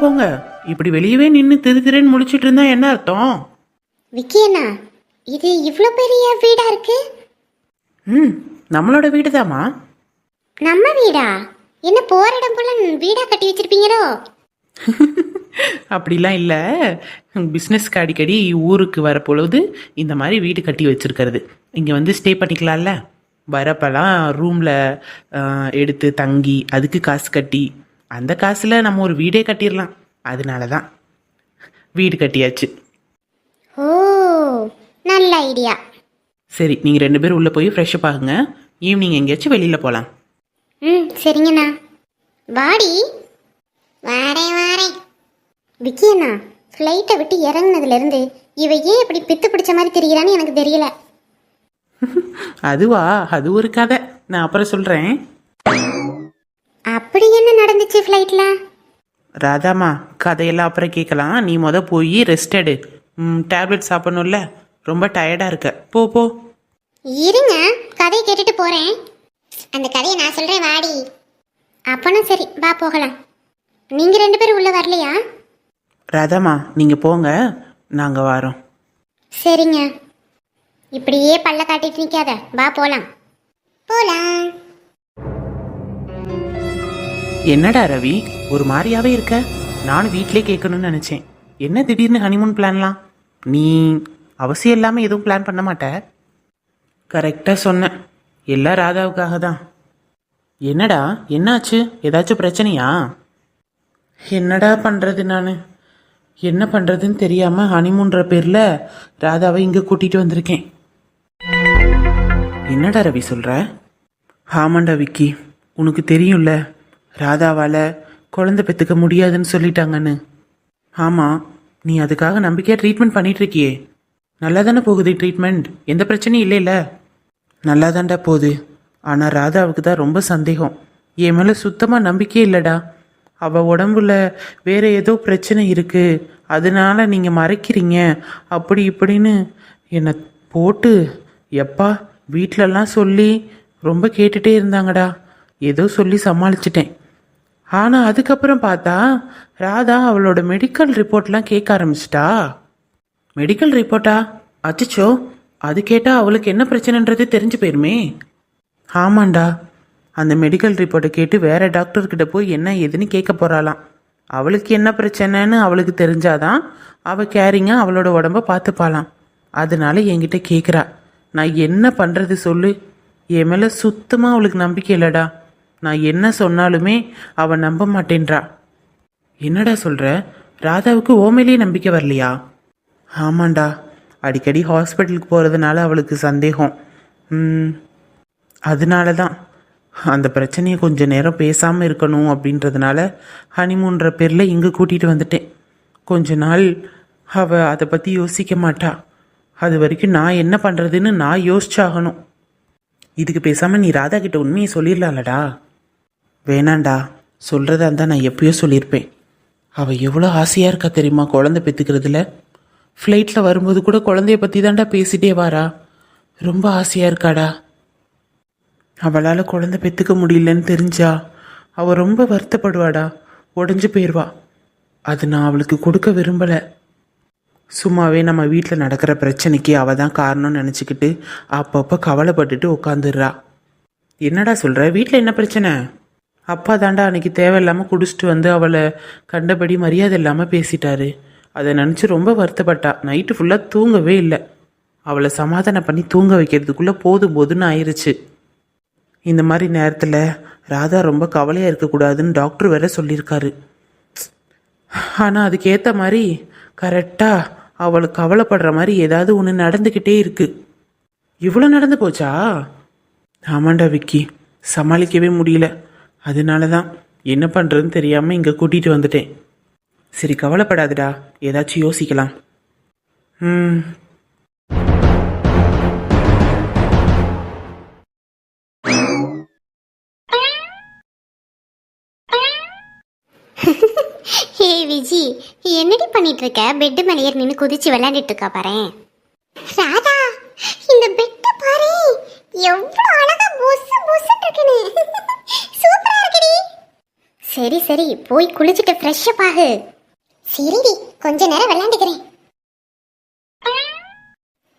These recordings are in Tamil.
போங்க. இப்படி வெளியவே நின்று திரு திருன்னு முழிச்சிட்டு இருந்தா என்ன அர்த்தம்? விக்கி அண்ணா இது இவ்வளோ பெரிய வீடா இருக்கு? ம் நம்மளோட வீடு தாம்மா நம்ம வீடா? என்ன போற இடம் போல வீடா கட்டி வச்சிருப்பீங்களோ? அப்படிலாம் இல்லை. பிஸ்னஸ்க்கு அடிக்கடி ஊருக்கு வர பொழுது இந்த மாதிரி வீடு கட்டி வச்சிருக்கிறது. இங்கே வந்து ஸ்டே பண்ணிக்கலாம்ல. வரப்பெல்லாம் ரூமில் எடுத்து தங்கி அதுக்கு காசு கட்டி அந்த காசில் நம்ம ஒரு வீடே கட்டிடலாம். அதனால தான் வீடு கட்டியாச்சு. ஓ நல்ல ஐடியா. சரி நீங்கள் ரெண்டு பேரும் உள்ளே போய் ஃப்ரெஷ்ஷப் ஆகுங்க ஈவினிங் எங்கேயாச்சும் வெளியில் போகலாம் ம் சரிங்கண்ணா. வாடி. வாரேன் வாரேன். விக்கி அண்ணா ஃப்ளைட்டை விட்டு இறங்குனதுலேருந்து இவ ஏன் இப்படி பித்து பிடிச்ச மாதிரி தெரிகிறான்னு எனக்கு தெரியல. அதுவா? அது ஒரு கதை. நான் அப்புறம் சொல்கிறேன் நடந்துச்சு ஃப்ளைட்டில் ராதாமா கதையெல்லாம் அப்புறம் கேட்கலாம். நீ முத போய் ரெஸ்ட் எடு. டேப்லெட் சாப்பிடணும்ல? ரொம்ப டயர்டாக இருக்க. போ போ. இருங்க கதையை கேட்டுட்டு போறேன். அந்த கதையை நான் சொல்றேன் வாடி. அப்பனா சரி வா போகலாம். நீங்க ரெண்டு பேரும் உள்ள வரலையா? ராதாமா நீங்கள் போங்க. நாங்கள் வரோம். சரிங்க. இப்படியே பல்ல காட்டிட்டு நிக்காத. வா போலாம். போலாம். என்னடா ரவி ஒரு மாதிரியாவே இருக்க? நானும் வீட்டிலே கேட்கணும்னு நினச்சேன். என்ன திடீர்னு ஹனிமூன் பிளான்லாம் நீ அவசியம் இல்லாமல் எதுவும் பிளான் பண்ண மாட்ட? கரெக்டாக சொன்னேன் எல்லாம் ராதாவுக்காக தான். என்னடா என்னாச்சு? ஏதாச்சும் பிரச்சனையா? என்னடா பண்ணுறது நான்? என்ன பண்ணுறதுன்னு தெரியாமல் ஹனிமூன்ற பேரில் ராதாவை இங்கே கூட்டிகிட்டு வந்திருக்கேன். என்னடா ரவி சொல்கிற ஆமாண்டா விக்கி உனக்கு தெரியும்ல. ராதாவால் குழந்தை பெற்றுக்க முடியாதுன்னு சொல்லிட்டாங்கன்னு. ஆமாம் நீ அதுக்காக நம்பிக்கையாக ட்ரீட்மெண்ட் பண்ணிகிட்ருக்கியே இருக்கியே நல்லா தானே போகுது ட்ரீட்மெண்ட் எந்த பிரச்சனையும் இல்லைல்ல. நல்லா தான்டா போகுது. ஆனால் ராதாவுக்கு தான் ரொம்ப சந்தேகம். என் மேலே சுத்தமாக நம்பிக்கையே இல்லைடா. அவள் உடம்புல வேற ஏதோ பிரச்சனை இருக்குது அதனால நீங்கள் மறைக்கிறீங்க. அப்படி இப்படின்னு என்னை போட்டு எப்பா வீட்டிலலாம் சொல்லி ரொம்ப கேட்டுகிட்டே இருந்தாங்கடா. ஏதோ சொல்லி சமாளிச்சிட்டேன். ஆனால் அதுக்கப்புறம் பார்த்தா ராதா அவளோட மெடிக்கல் ரிப்போர்ட்லாம் கேட்க ஆரம்பிச்சிட்டா. மெடிக்கல் ரிப்போர்ட்டா அச்சச்சோ அது கேட்டால் அவளுக்கு என்ன பிரச்சனைன்றது தெரிஞ்சு போயிருமே. ஆமாண்டா அந்த மெடிக்கல் ரிப்போர்ட்டை கேட்டு வேற டாக்டர்கிட்ட போய் என்ன ஏதுன்னு கேட்க போகிறாளாம் அவளுக்கு என்ன பிரச்சனைன்னு அவளுக்கு தெரிஞ்சாதான் அவள் கேரிங்காக அவளோட உடம்ப பார்த்துப்பாளாம். அதனால என்கிட்ட கேட்குறா நான் என்ன பண்ணுறது சொல்லு? என் மேலே சுத்தமாக அவளுக்கு நம்பிக்கை இல்லைடா. நான் என்ன சொன்னாலுமே அவன் நம்ப மாட்டேன்றா. என்னடா சொல்ற? ராதாவுக்கு ஓமையிலேயே நம்பிக்கை வரலையா? ஆமாண்டா. அடிக்கடி ஹாஸ்பிட்டலுக்கு போகிறதுனால அவளுக்கு சந்தேகம். ம், அதனால தான் அந்த பிரச்சனையை கொஞ்சம் நேரம் பேசாமல் இருக்கணும் அப்படின்றதுனால ஹனிமூன்ற பேரில் இங்கே கூட்டிகிட்டு வந்துட்டேன். கொஞ்ச நாள் அவள் அதை பற்றி யோசிக்க மாட்டா. அது வரைக்கும் நான் என்ன பண்ணுறதுன்னு நான் யோசிச்சாகணும். இதுக்கு பேசாமல் நீ ராதா கிட்ட உண்மையை சொல்லிடலாம்லடா. வேணாண்டா சொல்கிறதா இருந்தால் நான் எப்பயோ சொல்லியிருப்பேன். அவள் எவ்வளோ ஆசையாக இருக்கா தெரியுமா குழந்தை பெற்றுக்கிறதுல ஃப்ளைட்டில் வரும்போது கூட குழந்தைய பற்றி தாண்டா பேசிட்டே வாரா. ரொம்ப ஆசையாக இருக்காடா. அவளால் குழந்தை பெற்றுக்க முடியலன்னு தெரிஞ்சா அவள் ரொம்ப வருத்தப்படுவாடா. உடஞ்சு போயிடுவா அது நான் அவளுக்கு கொடுக்க விரும்பலை. சும்மாவே நம்ம வீட்டில் நடக்கிற பிரச்சனைக்கு அவள் தான் காரணம்னு நினச்சிக்கிட்டு அப்பப்போ கவலைப்பட்டுட்டு உட்காந்துடுறா என்னடா சொல்கிற வீட்டில் என்ன பிரச்சனை? அப்பா தாண்டா அன்னைக்கு தேவையில்லாமல் குடிச்சிட்டு வந்து அவளை கண்டபடி மரியாதை இல்லாமல் பேசிட்டாரு. அதை நினச்சி ரொம்ப வருத்தப்பட்டா. நைட்டு ஃபுல்லாக தூங்கவே இல்லை. அவளை சமாதானம் பண்ணி தூங்க வைக்கிறதுக்குள்ளே போதும் போதுன்னு ஆயிடுச்சு இந்த மாதிரி நேரத்தில் ராதா ரொம்ப கவலையாக இருக்கக்கூடாதுன்னு டாக்டர் வேற சொல்லியிருக்காரு. ஆனால் அதுக்கேற்ற மாதிரி கரெக்டாக அவளுக்கு கவலைப்படுற மாதிரி ஏதாவது ஒன்று நடந்துக்கிட்டே இருக்குது இவ்வளோ நடந்து போச்சா? ஆமாண்டா விக்கி. சமாளிக்கவே முடியல. அதனால தான் என்ன பண்ணுறதுன்னு தெரியாமல் இங்கே கூட்டிகிட்டு வந்துட்டேன். சரி கவலைப்படாதடா. ஏதாச்சும் யோசிக்கலாம். ம். ஹே விஜி. என்னடி பண்ணிட்டு இருக்க? பெட் மேலே நின்று குதிச்சு விளையாண்டுட்டு இருக்கா பாரு ராதா இந்த பெட்டை பாரு எவ்வளவு அழகா பொசு பொசுன்னு இருக்குன்னு சூப்பரா இருக்குடி சரி சரி. போய் குளிச்சுட்டு ஃப்ரெஷ்ஷப் ஆகு சரிடி கொஞ்ச நேரம் விளையாண்டுக்கிறேன்.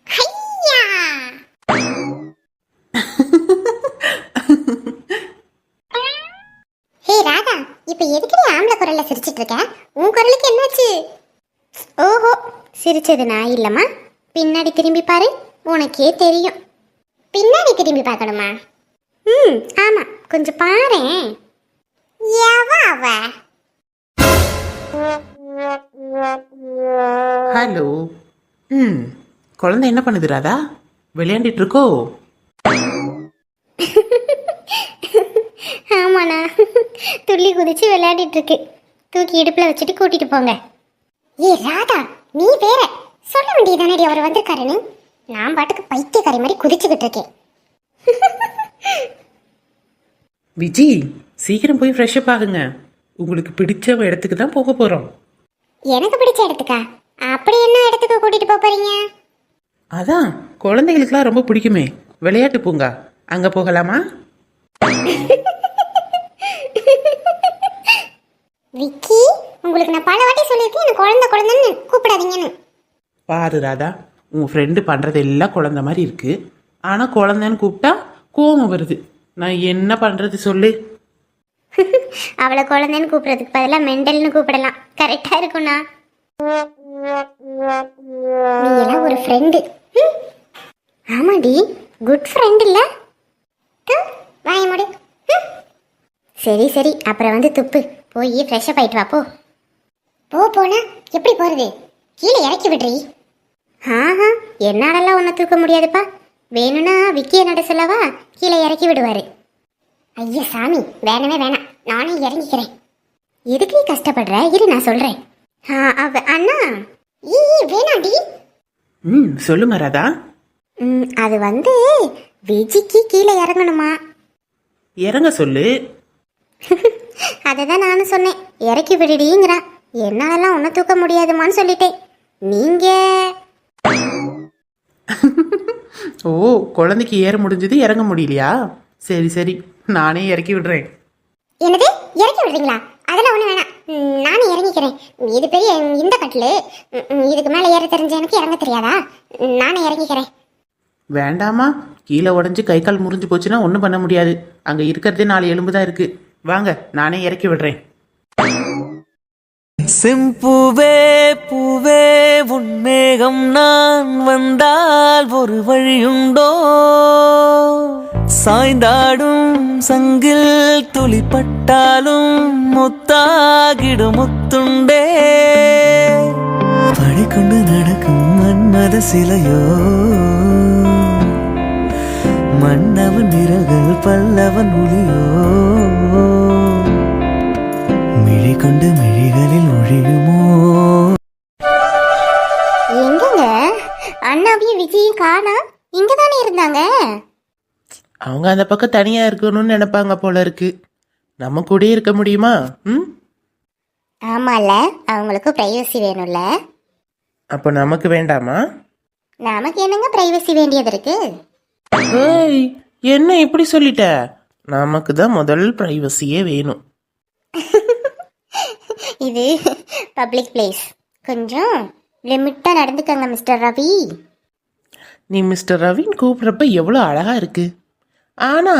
ஹையா! ஹே ராதா இப்ப எதுக்கு நீ ஆம்பளை குரல்ல சிரிச்சிட்டு இருக்க? உன் குரலுக்கு என்னாச்சு? ஓஹோ சிரிச்சது நான் இல்லம்மா. பின்னாடி திரும்பி பாரு உனக்கே தெரியும். பின்னாடி திரும்பி பார்க்கணுமா? ம் ஆமா கொஞ்சம் பாரேன். ஹலோ ம் குழந்தை என்ன பண்ணுது ராதா? விளையாண்டுட்டு இருக்கோ ஆமாண்ணா. துள்ளி குதிச்சு விளையாடிட்டு இருக்கு தூக்கி இடுப்புல வச்சுட்டு கூட்டிட்டு போங்க. ஏ ராதா நீ வேற. சொல்ல வேண்டியதானடி அவர் வந்திருக்காருன்னு? நான் பாட்டுக்கு பைத்தியக்காரி மாதிரி குதிச்சுக்கிட்டு இருக்கேன். விஜி சீக்கிரம் போய் ஃப்ரெஷ்அப் ஆகுங்க. உங்களுக்கு பிடிச்ச இடத்துக்கு தான் போக போகிறோம் எனக்கு பிடிச்ச இடத்துக்கா? அப்படி என்ன இடத்துக்கு கூட்டிட்டு போப் போறீங்க? அதான் குழந்தைகளுக்குலாம் ரொம்ப பிடிக்குமே. விளையாட்டு பூங்கா. அங்கே போகலாமா? விக்கி உங்களுக்கு நான் பல வாட்டி சொல்லியிருக்கேன் எனக்கு குழந்தை குழந்தைன்னு கூப்பிடாதீங்கன்னு. பாரு ராதா உன் ஃப்ரெண்டு பண்ணுறது எல்லாம் குழந்த மாதிரி இருக்கு. ஆனால் குழந்தைன்னு கூப்பிட்டா கோவம் வருது. நான் என்ன பண்ணுறது சொல்லு. அவளை குழந்தைன்னு கூப்பிடுறதுக்கு பதிலாக மெண்டல்னு கூப்பிடலாம். கரெக்டா இருக்கும்ண்ணா. நீ எல்லாம் ஒரு ஃப்ரெண்டு ஆமாடி குட் ஃப்ரெண்ட் இல்ல. வாய முடி. சரி சரி அப்புறம் வந்து துப்பு. போய் ஃப்ரெஷ்ஷப் ஆயிட்டு வா போ. போ போனா எப்படி போறது? கீழே இறக்கி விடுறீ. ஆஹா என்னாலலாம் உன்னை தூக்க முடியாதுப்பா. வேணும்னா விக்கிய நட சொல்லவா? கீழே இறக்கி விடுவாரு. ஐயா சாமி வேணவே வேணாம். நானே இறங்கிக்கிறேன். எதுக்கு நீ கஷ்டப்படுற? இரு நான் சொல்றேன். ஆ, அவ அண்ணா. ஈ ஈ, வேணாண்டி. ம் சொல்லுங்க ராதா ம், அது வந்து விஜிக்கு கீழே இறங்கணுமா? இறங்க சொல்லு. அதை தான் நானும் சொன்னேன். இறக்கி விடுடிங்கிறா. என்னாலலாம் ஒன்றும் தூக்க முடியாதுமான்னு சொல்லிட்டேன். நீங்க? ஓ குழந்தைக்கு ஏற முடிஞ்சது இறங்க முடியலையா? சரி சரி. நானே இறக்கி விடுறேன். என்னது? இறக்கி விடுறீங்களா? அதெல்லாம் ஒன்றும் வேணாம். நானே இறங்கிக்கிறேன். இது பெரிய இந்த கட்டில். இதுக்கு மேலே ஏற தெரிஞ்ச எனக்கு இறங்க தெரியாதா? நானே இறங்கிக்கிறேன். வேண்டாமா கீழே உடஞ்சி கை கால் முறிஞ்சு போச்சுன்னா ஒன்றும் பண்ண முடியாது. அங்கே இருக்கிறதே நாலு எலும்பு தான் இருக்கு. வாங்க நானே இறக்கி விடுறேன். செம்பூவே பூவே உன்மேகம் நான் வந்தால் ஒரு வழியுண்டோ? சாய்ந்தாடும் சங்கில் துளிப்பட்டாலும் முத்தாகிடும் முத்துண்டே. படிக்கொண்டு நடக்கும் மன்மத சிலையோ? மன்னவன் விரல்கள் பல்லவன் ஒளியோ? மிழி கொண்டு மிழி ஒழியுமோ எங்கங்க? அண்ணாவையும் விஜயும் காணா? இங்க தானே இருந்தாங்க? அவங்க அந்த பக்கம் தனியாக இருக்கணும்னு நினைப்பாங்க போல இருக்கு. நம்ம கூடயே இருக்க முடியுமா? ம்? ஆமால அவங்களுக்கும் பிரைவசி வேணும்ல. அப்போ நமக்கு வேண்டாமா? நமக்கு என்னங்க பிரைவசி வேண்டியது இருக்கு? ஏய் என்ன இப்படி சொல்லிட்ட? நமக்கு தான் முதல் ப்ரைவசியே வேணும். இது பப்ளிக் பிளேஸ் கொஞ்சம் லிமிட்டா நடந்துக்கங்க மிஸ்டர் ரவி. நீ மிஸ்டர் ரவின் கூப்பிட்றப்ப எவ்வளோ அழகா இருக்கு. ஆனா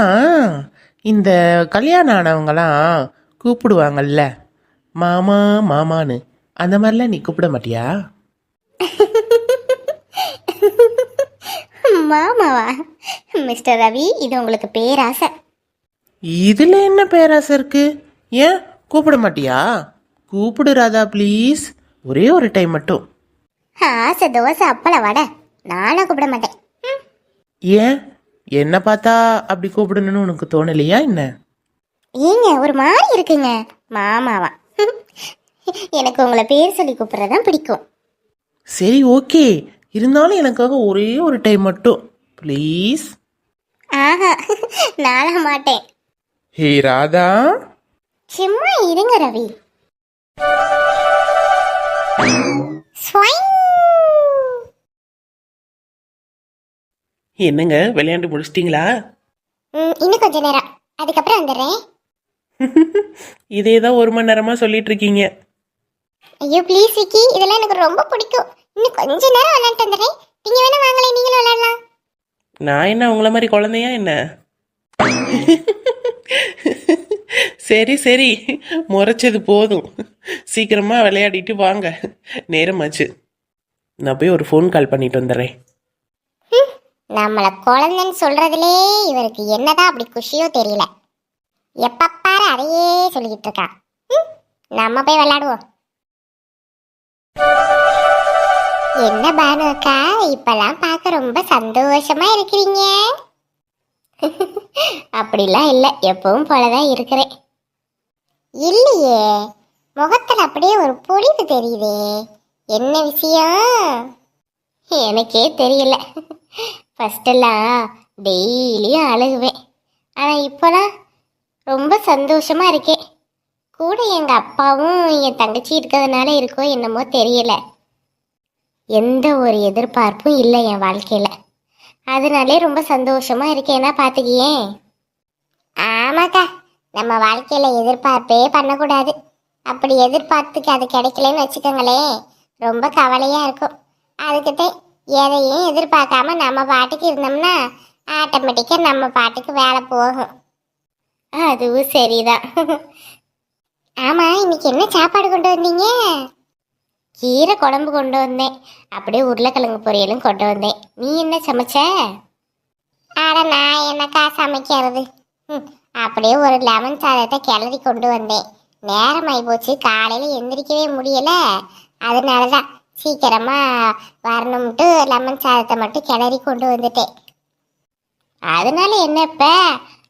இந்த கல்யாணம் ஆனவங்கலாம் கூப்பிடுவாங்கல்ல. மாமா மாமான்னு. அந்த மாதிரிலாம் நீ கூப்பிட மாட்டியா? மாமாவா? மிஸ்டர் ரவி இது உங்களுக்கு பேராசை. இதுல என்ன பேராசை இருக்கு? ஏன்? கூப்பிட மாட்டியா? கூப்பிடு ராதா ப்ளீஸ் ஒரே ஒரு டைம் மட்டும். ஆசை தோசை அப்பள வடை. நானும் கூப்பிட மாட்டேன். ஏன்? என்ன பார்த்தா அப்படி கூப்பிடணும்னு உனக்கு தோணலையா என்ன? ஏங்க ஒரு மாதிரி இருக்குங்க. மாமாவா. எனக்கு உங்களை பேர் சொல்லி கூப்பிட்றதான் பிடிக்கும். சரி ஓகே இருந்தாலும் எனக்காக ஒரே ஒரு டைம் மட்டும். ப்ளீஸ் ஆஹா நானா மாட்டேன். ஹே ராதா. சும்மா இருங்க ரவி. என்னங்க? விளையாண்டு முடிச்சிட்டிங்களா? இன்னும் கொஞ்ச நேரம். அதுக்கப்புறம் வந்துடுறேன். இதே தான் ஒரு மணி நேரமா சொல்லிட்டு இருக்கீங்க. ஐயோ ப்ளீஸ் விக்கி. இதெல்லாம் எனக்கு ரொம்ப பிடிக்கும். இன்னும் கொஞ்ச நேரம் விளையாண்டு வந்துடுறேன். நீங்க வேணா வாங்களேன் நீங்களும் விளையாடலாம். நான் என்ன உங்கள மாதிரி குழந்தையா என்ன? சரி சரி. முறைச்சது போதும். சீக்கிரமாக விளையாடிட்டு வாங்க. நேரமாச்சு. நான் போய் ஒரு ஃபோன் கால் பண்ணிட்டு வந்துடுறேன். நம்மளை குழந்தைன்னு சொல்றதுலே இவருக்கு என்னதான் அப்படி குஷியோ தெரியல. எப்பப்பாரு அதையே சொல்லிக்கிட்டு இருக்கான் நம்ம போய் விளையாடுவோம். என்ன பானு அக்கா? இப்பெல்லாம் பார்க்க ரொம்ப சந்தோஷமா இருக்கிறீங்க. அப்படிலாம் இல்லை. எப்பவும் போலதான் இருக்கிறேன். இல்லையே முகத்தில் அப்படியே ஒரு பொழிவு தெரியுதே. என்ன விஷயம்? எனக்கே தெரியல. ஃபஸ்ட்டெல்லாம் டெய்லியும் அழுகுவேன். ஆனால் இப்போலாம் ரொம்ப சந்தோஷமாக இருக்கேன் கூட எங்கள் அப்பாவும் என் தங்கச்சி இருக்கிறதுனால இருக்கோ என்னமோ தெரியல. எந்த ஒரு எதிர்பார்ப்பும் இல்லை என் வாழ்க்கையில். அதனாலே ரொம்ப சந்தோஷமாக இருக்கேன்னா பார்த்துக்கியே ஆமாக்கா. நம்ம வாழ்க்கையில் எதிர்பார்ப்பே பண்ணக்கூடாது. அப்படி எதிர்பார்த்துக்கு அது கிடைக்கலன்னு வச்சுக்கோங்களேன் ரொம்ப கவலையாக இருக்கும். அதுக்கிட்ட எதையும் எதிர்பார்க்காம நம்ம பாட்டுக்கு இருந்தோம்னா ஆட்டோமேட்டிக்காக நம்ம பாட்டுக்கு வேலை போகும். அதுவும் சரிதான். ஆமாம் இன்னைக்கு என்ன சாப்பாடு கொண்டு வந்தீங்க? கீரை குழம்பு கொண்டு வந்தேன். அப்படியே உருளைக்கிழங்கு பொரியலும் கொண்டு வந்தேன். நீ என்ன சமைச்ச? ஆட நான் என்னக்கா சமைக்கிறது? ம், அப்படியே ஒரு லெமன் சாதத்தை கிளறி கொண்டு வந்தேன். நேரமாகி போச்சு. காலையில் எந்திரிக்கவே முடியலை. அதனால தான் சீக்கிரமாக வரணும்ட்டு லெமன் சாதத்தை மட்டும் கிளறி கொண்டு வந்துட்டேன். அதனால என்ன இப்போ?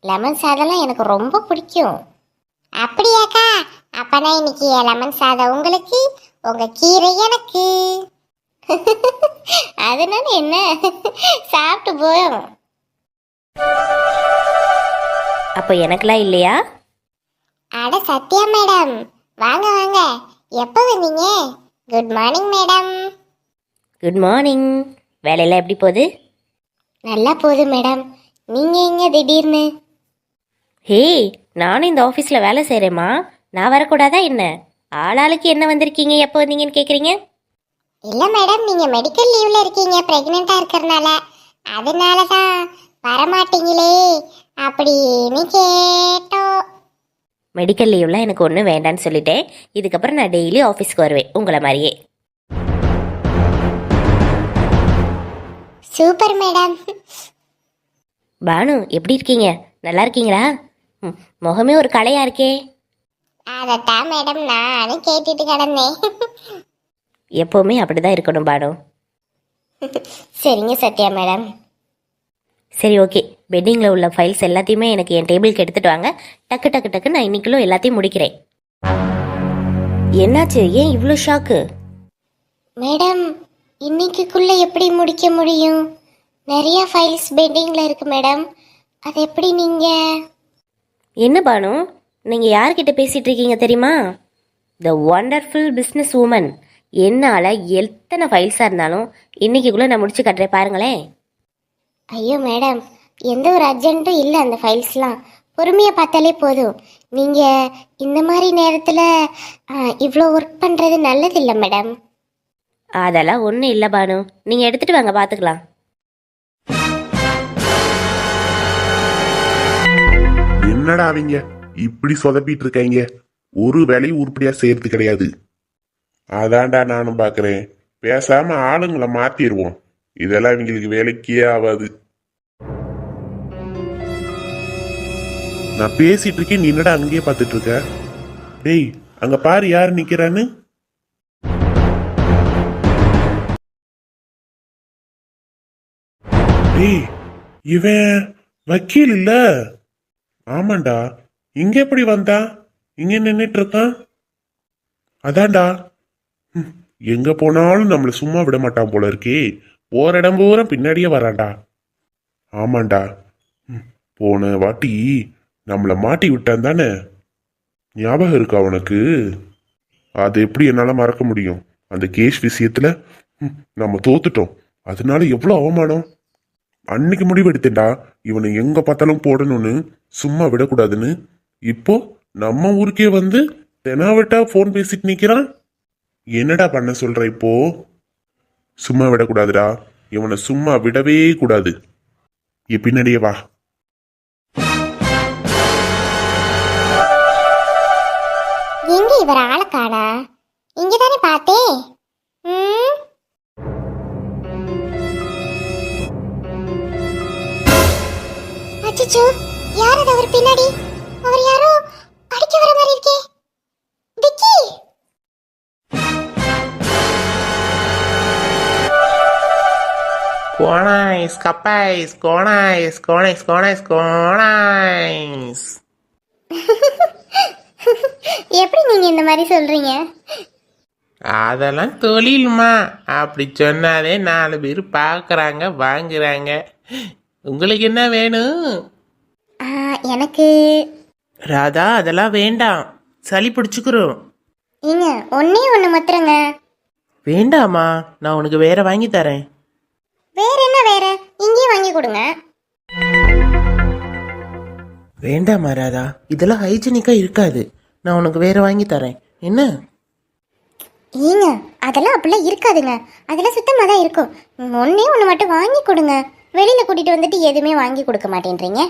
லெமன் சாதம்லாம் எனக்கு ரொம்ப பிடிக்கும். அப்படியாக்கா? அப்பனா இன்னைக்கு லெமன் சாதம் உங்களுக்கு? உங்கள் கீரை எனக்கு. அதனால என்ன? சாப்பிட்டு போயிடும் அப்போ எனக்கெல்லாம் இல்லையா? அட சத்யா மேடம். வாங்க வாங்க. எப்போ வந்தீங்க? Good morning madam. Good morning வேலையெல்லாம் எப்படி போகுது? நல்லா போகுது மேடம். நீங்க எங்க திடீர்னு? ஹே நானும் இந்த ஆஃபீஸில் வேலை செய்கிறேம்மா நான் வரக்கூடாதா என்ன? ஆளாளுக்கு என்ன வந்திருக்கீங்க? எப்போ வந்தீங்கன்னு கேட்குறீங்க இல்ல மேடம். நீங்க மெடிக்கல் லீவ்ல இருக்கீங்க. பிரெக்னெண்டா இருக்கறனால. அதனால தான் வரமாட்டீங்களே. அப்படின்னு கேட்டோம் மெடிக்கல் லீவ்லாம் எனக்கு ஒன்றும் வேண்டான்னு சொல்லிட்டேன். இதுக்கப்புறம் நான் டெய்லி ஆஃபீஸ்க்கு வருவேன். உங்களை மாதிரியே. Super madam. பானு எப்படி இருக்கீங்க? நல்லா இருக்கீங்களா? ம், முகமே ஒரு கலையா இருக்கே. அதத்தான் மேடம் நானும் கேட்டுட்டு கிடந்தேன். எப்போவுமே அப்படி தான் இருக்கணும் பானு. சரிங்க சத்யா மேடம். சரி ஓகே பெட்டிங்கில் உள்ள ஃபைல்ஸ் எல்லாத்தையுமே எனக்கு என் டேபிளுக்கு எடுத்துட்டு வாங்க. டக்கு டக்கு டக்கு நான் இன்னைக்குள்ள எல்லாத்தையும் முடிக்கிறேன். என்னாச்சு? ஏன் இவ்வளோ ஷாக்கு மேடம் இன்னைக்குள்ள எப்படி முடிக்க முடியும்? நிறைய ஃபைல்ஸ் பெண்டிங்ல இருக்கு மேடம் அது எப்படி நீங்க? என்ன பானு? நீங்கள் யார்கிட்ட பேசிகிட்டு இருக்கீங்க தெரியுமா? த ஒண்டர்ஃபுல் பிஸ்னஸ் உமன் என்னால் எத்தனை ஃபைல்ஸாக இருந்தாலும் இன்னைக்குள்ளே நான் முடிச்சு கட்டுறேன் பாருங்களேன். ஐயோ மேடம். எந்த ஒரு அர்ஜென்ட்டும் இல்லை அந்த ஃபைல்ஸ்லாம். பொறுமையாக பார்த்தாலே போதும். நீங்கள் இந்த மாதிரி நேரத்தில் இவ்வளோ ஒர்க் பண்ணுறது நல்லதில்லை மேடம். அதெல்லாம் ஒன்றும் இல்லை பானு. நீங்கள் எடுத்துகிட்டு வாங்க பார்த்துக்கலாம் என்னடா அவங்க இப்படி சொதப்பிட்டு இருக்காங்க? ஒரு வேலையும் உருப்படியா செய்யறது கிடையாது. அதான்டா நானும் பாக்குறேன். பேசாம ஆளுங்களை மாத்திடுவோம் இதெல்லாம் இவங்களுக்கு வேலைக்கே ஆகாது நான் பேசிட்டு இருக்கேன் நீ என்னடா அங்கேயே பார்த்துட்டு இருக்க? டேய் அங்க பாரு யார் நிக்கிறான்னு. டேய் இவன் வக்கீல் இல்ல. ஆமாண்டா இங்க எப்படி வந்தா? இங்க நின்னுட்டு இருக்கான். அதான்டா. ம், எங்க போனாலும் நம்மள சும்மா விட மாட்டான் போல இருக்கே. போற இடம் பூரா பின்னாடியே வரான்டா. ஆமாண்டா. ம், போன வாட்டி நம்மளை மாட்டி விட்டான் தானே? ஞாபகம் இருக்கா உனக்கு? அது எப்படி என்னால் மறக்க முடியும்? அந்த கேஷ் விஷயத்தில் நம்ம தோத்துட்டோம். அதனால எவ்வளோ அவமானம்? அன்னைக்கு முடிவெடுத்தேன்டா. இவனை எங்கே பார்த்தாலும் போடணும்னு சும்மா விடக்கூடாதுன்னு. இப்போ நம்ம ஊருக்கே வந்து தெனாவட்டா ஃபோன் பேசிட்டு நிற்கிறான் என்னடா பண்ண சொல்கிற இப்போ? சும்மா விடக்கூடாதுடா. இவனை சும்மா விடவே கூடாது. என் பின்னாடியே வா. இவர் ஆளை காணா இங்க தானே பார்த்தே. ம்? அச்சச்சோ யார் அது அவர் பின்னாடி? அவர் யாரோ அடிக்க வர மாதிரி இருக்கே. விக்கி! கோனாய்ஸ் கப்பாய்ஸ் கோனாய்ஸ் கோனாய்ஸ் கோனாய்ஸ் கோனாய்ஸ். எப்படி நீங்க இந்த மாதிரி சொல்றீங்க? அதெல்லாம் தொழில்மா. அப்படி சொன்னாலே நாலு பேர் பார்க்குறாங்க வாங்குறாங்க. உங்களுக்கு என்ன வேணும்? ஆ, எனக்கு ராதா அதெல்லாம் வேண்டாம். சளி பிடிச்சுக்கிறோம். ஏங்க ஒன்னே ஒன்று மாத்திரங்க. வேண்டாமா நான் உனக்கு வேற வாங்கி தரேன். வேற என்ன வேற? இங்கேயே வாங்கி கொடுங்க. வேண்டாமா ராதா இதெல்லாம் ஹைஜீனிக்கா இருக்காது. நான் உனக்கு வேற வாங்கி தரேன். என்ன? ஏங்க அதெல்லாம் அப்படிலாம் இருக்காதுங்க. அதெல்லாம் சுத்தமாக தான் இருக்கும். ஒன்னே ஒன்று மட்டும் வாங்கி கொடுங்க. வெளியில் கூட்டிகிட்டு வந்துட்டு எதுவுமே வாங்கி கொடுக்க மாட்டேன்றீங்க.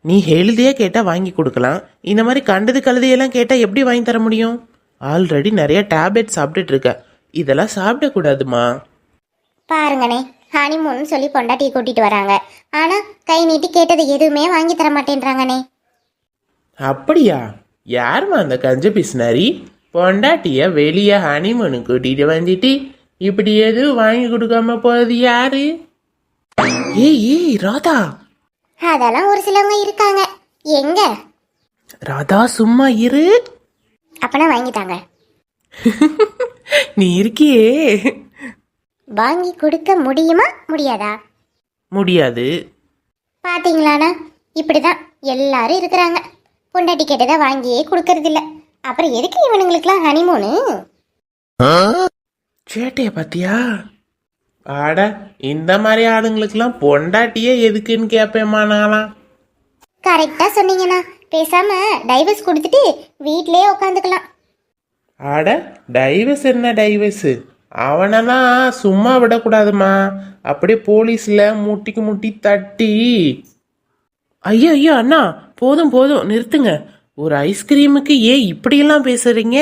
நீ ஹெல்தியாக கேட்டால் வாங்கி கொடுக்கலாம். இந்த மாதிரி கண்டது கழுதையெல்லாம் கேட்டால் எப்படி வாங்கி தர முடியும்? ஆல்ரெடி நிறைய டேப்லெட் சாப்பிட்டுட்டு இருக்க. இதெல்லாம் சாப்பிடக்கூடாதுமா. பாருங்கண்ணே ஹனிமூன் சொல்லி பொண்டாட்டியை கூட்டிட்டு வராங்க. ஆனால் கை நீட்டி கேட்டது எதுவுமே வாங்கி தர மாட்டேன்றாங்கண்ணே. அப்படியா? யாரும்மா அந்த கஞ்ச பிஸ்னாரி பொண்டாட்டிய வெளியே ஹனிமூனு கூட்டிட்டு வந்துட்டு இப்படி எதுவும் வாங்கி கொடுக்காம போறது யாரு? ஏய் ஏய் ராதா. அதெல்லாம் ஒரு சிலவங்க இருக்காங்க. எங்க? ராதா சும்மா இரு. அப்பனா வாங்கிட்டாங்க நீ இருக்கியே. வாங்கி கொடுக்க முடியுமா முடியாதா? முடியாது. பாத்தீங்களாண்ணா? இப்படிதான் எல்லாரும் இருக்கிறாங்க. பொண்டாட்டி கேட்டதை வாங்கியே கொடுக்கறதில்ல. அப்புறம் எதுக்கு இவனுங்களுக்குலாம் ஹனிமூனு சேட்டைய பாத்தியா ஆட இந்த மாதிரி ஆளுங்களுக்கெல்லாம் பொண்டாட்டியே எதுக்குன்னு கேட்பேம்மா நான்லாம் கரெக்டா சொன்னீங்கண்ணா. பேசாம டைவர்ஸ் கொடுத்துட்டு வீட்லயே உட்காந்துக்கலாம். ஆட டைவர்ஸ் என்ன டைவர்ஸ் அவனெல்லாம் சும்மா விடக்கூடாதுமா. அப்படியே போலீஸில் முட்டிக்கு முட்டி தட்டி. ஐயோ ஐயோ அண்ணா போதும் போதும் நிறுத்துங்க. ஒரு ஐஸ்கிரீமுக்கு ஏன் இப்படியெல்லாம் பேசுறீங்க?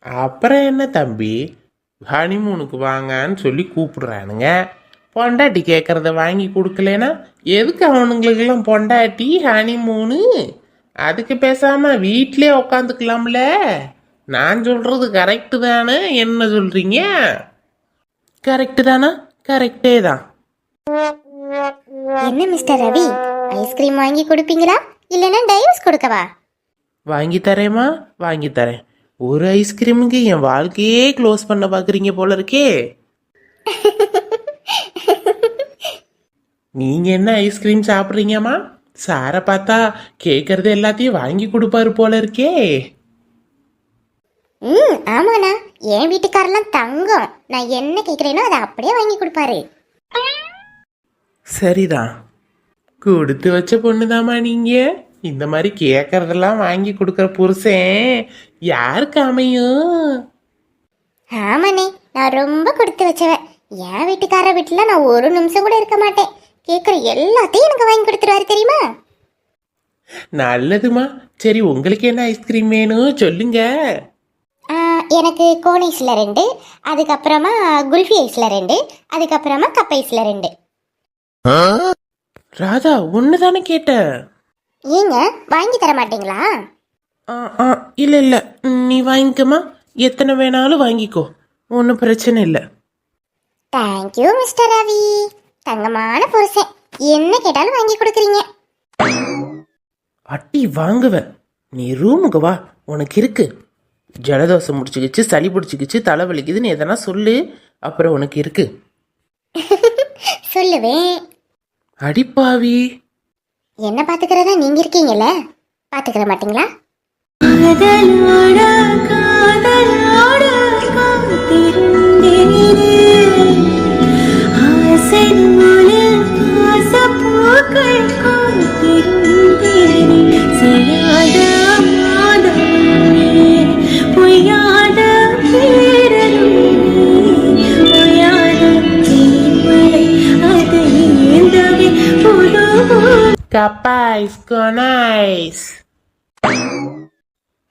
அப்புறம் என்ன தம்பி? ஹனிமூனுக்கு வாங்கன்னு சொல்லி கூப்பிடுறானுங்க. பொண்டாட்டி கேட்குறத வாங்கி கொடுக்கலனா எதுக்கு அவனுங்களுக்கெல்லாம் பொண்டாட்டி ஹனிமூனு? அதுக்கு பேசாம வீட்டிலே உக்காந்துக்கலாம்ல. நான் சொல்றது கரெக்டு தானே என்ன சொல்றீங்க? கரெக்டு தானா? கரெக்டே தான். என்ன மிஸ்டர் ரவி? ஐஸ்கிரீம் வாங்கி கொடுப்பீங்களா? இல்லைன்னா டைவர்ஸ் கொடுக்கவா? வாங்கி தரேம்மா வாங்கி தரேன். ஒரு ஐஸ்கிரீமுக்கு என் வாழ்க்கையே க்ளோஸ் பண்ண பார்க்குறீங்க போல இருக்கே. நீங்க என்ன ஐஸ்கிரீம் சாப்பிட்றீங்கம்மா? சாரை பார்த்தா கேட்கறது எல்லாத்தையும் வாங்கி கொடுப்பாரு போல இருக்கே ம் ஆமாண்ணா என் வீட்டுக்காரெல்லாம் தங்கம் நான் என்ன கேட்குறேனோ அதை அப்படியே வாங்கி கொடுப்பாரு சரிதான் கொடுத்து வச்ச பொண்ணுதாம்மா நீங்க இந்த மாதிரி கேட்கறதெல்லாம் வாங்கி கொடுக்குற புருஷன் யாருக்கு அமையும் ஆமாண்ணே நான் ரொம்ப கொடுத்து வச்சவன் என் வீட்டுக்கார வீட்டில் நான் ஒரு நிமிஷம் கூட இருக்க மாட்டேன் கேட்குற எல்லாத்தையும் எனக்கு வாங்கி கொடுத்துருவாரு தெரியுமா? நல்லதுமா. சரி உங்களுக்கு என்ன ஐஸ்கிரீம் வேணும் சொல்லுங்க. ஆ, எனக்கு கோன் ஐஸில் ரெண்டு அதுக்கப்புறமா குல்ஃபி ஐஸில் ரெண்டு அதுக்கப்புறமா கப் ஐஸில் ரெண்டு. ராதா ஒன்று தானே கேட்டேன் ஏங்க வாங்கி தர மாட்டீங்களா? ஆ ஆ இல்லை இல்லை. நீ வாங்கிக்கம்மா. எத்தனை வேணாலும் வாங்கிக்கோ. ஒன்றும் பிரச்சனை இல்லை. Thank you mister Ravi. தங்கமான புருஷன். என்ன கேட்டாலும் வாங்கி கொடுக்குறீங்க. அட்டி வாங்குவேன். நீ ரூமுக்கு வா. உனக்கு இருக்கு. ஜலதோஷம் முடிச்சுக்கிச்சு சளி பிடிச்சிக்கிச்சு தலை வலிக்குதுன்னு எதனா சொல்லு. அப்புறம் உனக்கு இருக்கு. சொல்லுவேன். அடிப்பாவி. என்ன பாத்துக்கிறதா நீங்க இருக்கீங்கல்ல? பாத்துக்கிற மாட்டீங்களா? காதலோட காதலோட காத்திருந்தேனே சென்மொழில் ஆசப்பூக்கள்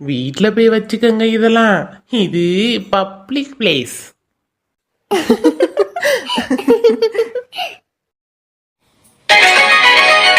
வீட்டில் போய் வச்சுக்கோங்க இதெல்லாம். இது பப்ளிக் பிளேஸ் Thank you.